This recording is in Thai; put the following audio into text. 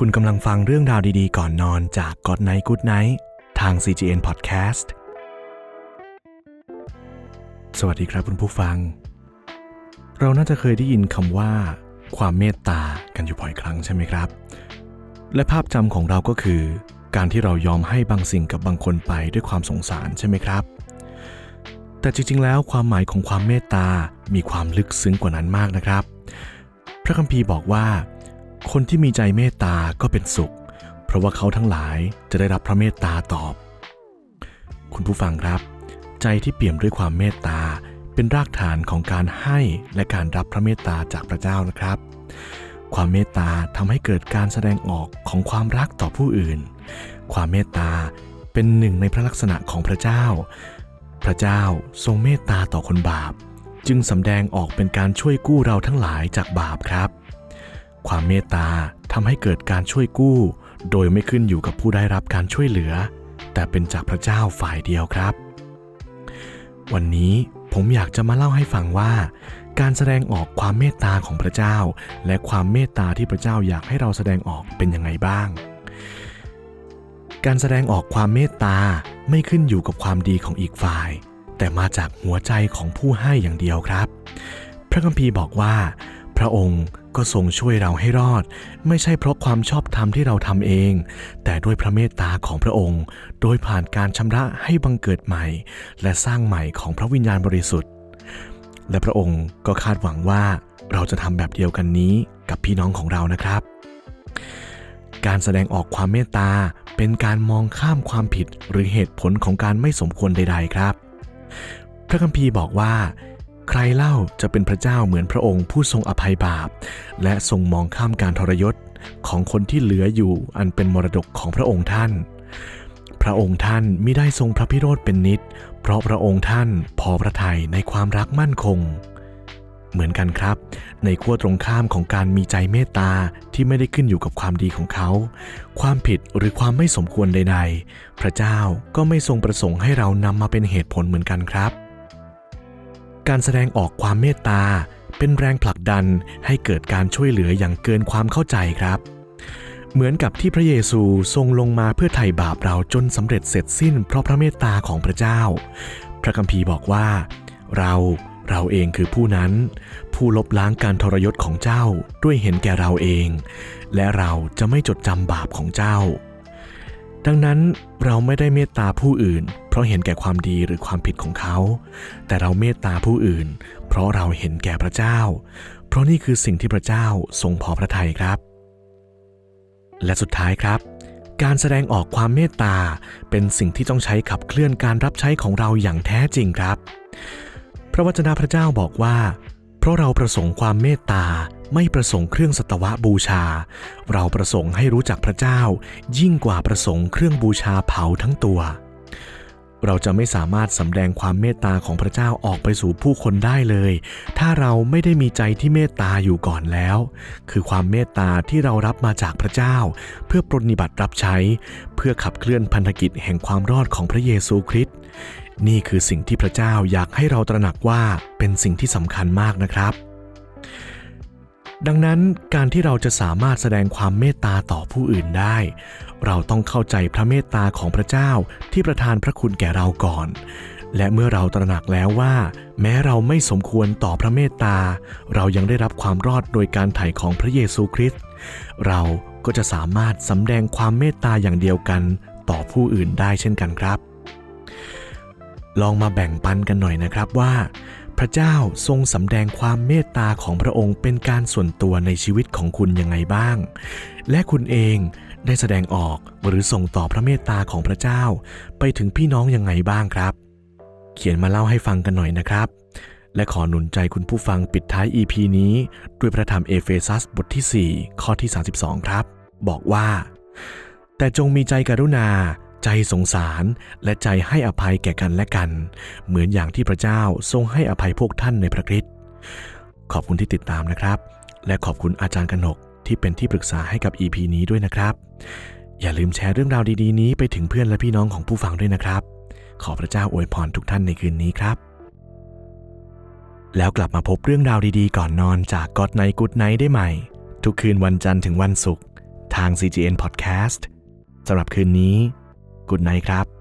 คุณกำลังฟังเรื่องราวดีๆ ก่อนนอนจาก God Night Good Night ทาง CGN Podcast สวัสดีครับคุณผู้ฟัง เราน่าจะเคยได้ยินคำว่า ความเมตตากันอยู่บ่อยครั้งใช่ไหมครับ และภาพจำของเราก็คือ การที่เรายอมให้บางสิ่งกับบางคนไปด้วยความสงสารใช่ไหมครับ แต่จริงๆ แล้วความหมายของความเมตตา มีความลึกซึ้งกว่านั้นมากนะครับ พระคัมภีร์บอกว่า คนที่มีใจเมตตาก็เป็นสุข เพราะว่าเขาทั้งหลายจะได้รับพระเมตตาตอบ คุณผู้ฟังครับ ใจที่เปี่ยมด้วยความเมตตาเป็นรากฐานของการให้และการรับพระเมตตาจากพระเจ้านะครับ ความเมตตาทำให้เกิดการแสดงออกของความรักต่อผู้อื่น ความเมตตาเป็นหนึ่งในพระลักษณะของพระเจ้า พระเจ้าทรงเมตตาต่อคนบาป จึงสำแดงออกเป็นการช่วยกู้เราทั้งหลายจากบาปครับ ความเมตตาทำให้เกิดการช่วยกู้ โดยไม่ขึ้นอยู่กับผู้ได้รับการช่วยเหลือ แต่เป็นจากพระเจ้าฝ่ายเดียวครับ วันนี้ผมอยากจะมาเล่าให้ฟังว่า การแสดงออกความเมตตาของพระเจ้า และความเมตตาที่พระเจ้าอยากให้เราแสดงออกเป็นยังไงบ้าง การแสดงออกความเมตตาไม่ขึ้นอยู่กับความดีของอีกฝ่าย แต่มาจากหัวใจของผู้ให้อย่างเดียวครับ พระคัมภีร์บอกว่า พระองค์ก็ทรงช่วยเราให้รอด ไม่ใช่เพราะความชอบธรรมที่เราทำเอง แต่ด้วยพระเมตตาของพระองค์ โดยผ่านการชำระให้บังเกิดใหม่ และสร้างใหม่ของพระวิญญาณบริสุทธิ์ และพระองค์ก็คาดหวังว่าเราจะทำแบบเดียวกันนี้กับพี่น้องของเรานะครับ การแสดงออกความเมตตาเป็นการมองข้ามความผิดหรือเหตุผลของการไม่สมควรใด ๆ ครับ พระคัมภีร์บอกว่า รเล่าจะเป็นพระเจ้าเหมือนพระองค์ผู้ทรงอภัยบาป และทรงมองข้ามการทรยศของคนที่เหลืออยู่อันเป็นมรดกของพระองค์ท่าน พระองค์ท่านมิได้ทรงพระพิโรธเป็นนิด เพราะพระองค์ท่านพอพระทัยในความรักมั่นคง เหมือนกันครับ ในขั้วตรงข้ามของการมีใจเมตตาที่ไม่ได้ขึ้นอยู่กับความดีของเขา ความผิดหรือความไม่สมควรใด ๆ พระเจ้าก็ไม่ทรงประสงค์ให้เรานำมาเป็นเหตุผลเหมือนกันครับ การแสดงออกความเมตตา เป็นแรงผลักดันให้เกิดการช่วยเหลืออย่างเกินความเข้าใจครับ เหมือนกับที่พระเยซูทรงลงมาเพื่อไถ่บาปเราจนสำเร็จเสร็จสิ้น เพราะพระเมตตาของพระเจ้า พระคัมภีร์บอกว่า เราเราเองคือผู้นั้น ผู้ลบล้างการทรยศของเจ้าด้วยเห็นแก่เราเอง และเราจะไม่จดจำบาปของเจ้า ดังนั้นเราไม่ได้เมตตาผู้อื่น เพราะเห็นแก่ความดีหรือความผิดของเขา แต่เราเมตตาผู้อื่น เพราะเราเห็นแก่พระเจ้า เพราะนี่คือสิ่งที่พระเจ้าทรงพอพระทัยครับ และสุดท้ายครับ การแสดงออกความเมตตาเป็นสิ่งที่ต้องใช้ขับเคลื่อนการรับใช้ของเราอย่างแท้จริงครับ พระวจนะพระเจ้าบอกว่า เพราะเราประสงค์ความเมตตา ไม่ประสงค์เครื่องสตวะบูชา เราประสงค์ให้รู้จักพระเจ้า ยิ่งกว่าประสงค์เครื่องบูชาเผาทั้งตัว เราจะไม่สามารถสำแดงความเมตตาของพระเจ้าออกไปสู่ผู้คนได้เลย ถ้าเราไม่ได้มีใจที่เมตตาอยู่ก่อนแล้ว คือความเมตตาที่เรารับมาจากพระเจ้า เพื่อปรนนิบัติรับใช้ เพื่อขับเคลื่อนพันธกิจแห่งความรอดของพระเยซูคริสต์นี่คือสิ่งที่พระเจ้าอยากให้เราตระหนักว่าเป็นสิ่งที่สำคัญมากนะครับ ดังนั้นการที่เราจะสามารถแสดงความเมตตาต่อผู้อื่นได้ เราต้องเข้าใจพระเมตตาของพระเจ้าที่ประทานพระคุณแก่เราก่อน และเมื่อเราตระหนักแล้วว่า แม้เราไม่สมควรต่อพระเมตตา เรายังได้รับความรอดโดยการไถ่ของพระเยซูคริสต์เราก็จะสามารถสำแดงความเมตตาอย่างเดียวกันต่อผู้อื่นได้เช่นกันครับ ลองมาแบ่งปันกันหน่อยนะครับว่า พระเจ้าทรงสำแดงความเมตตาของพระองค์เป็นการส่วนตัวในชีวิตของคุณยังไงบ้าง และคุณเองได้แสดงออกหรือส่งต่อพระเมตตาของพระเจ้า ไปถึงพี่น้องยังไงบ้างครับ เขียนมาเล่าให้ฟังกันหน่อยนะครับ และขอหนุนใจคุณผู้ฟังปิดท้าย EP นี้ ด้วยพระธรรมเอเฟซัสบทที่ 4 ข้อที่ 32 ครับ บอกว่า แต่จงมีใจกรุณา ใจสงสารและใจให้อภัยแก่กันและกัน เหมือนอย่างที่พระเจ้าทรงให้อภัยพวกท่านในพระคริสต์ขอบคุณที่ติดตามนะครับ และขอบคุณอาจารย์กนกที่เป็นที่ปรึกษาให้กับ EP นี้ด้วยนะครับ อย่าลืมแชร์เรื่องราวดีๆ นี้ไปถึงเพื่อนและพี่น้องของผู้ฟังด้วยนะครับ ขอพระเจ้าอวยพรทุกท่านในคืนนี้ครับ แล้วกลับมาพบเรื่องราวดีๆ ก่อนนอนจากก็ d ไน g ์กุดไนได้ใหม่ ทุกคืนวันจันทร์ถึงวันศุกร์ทาง CGN Podcast สำหรับคืนนี้ กุดไนครับ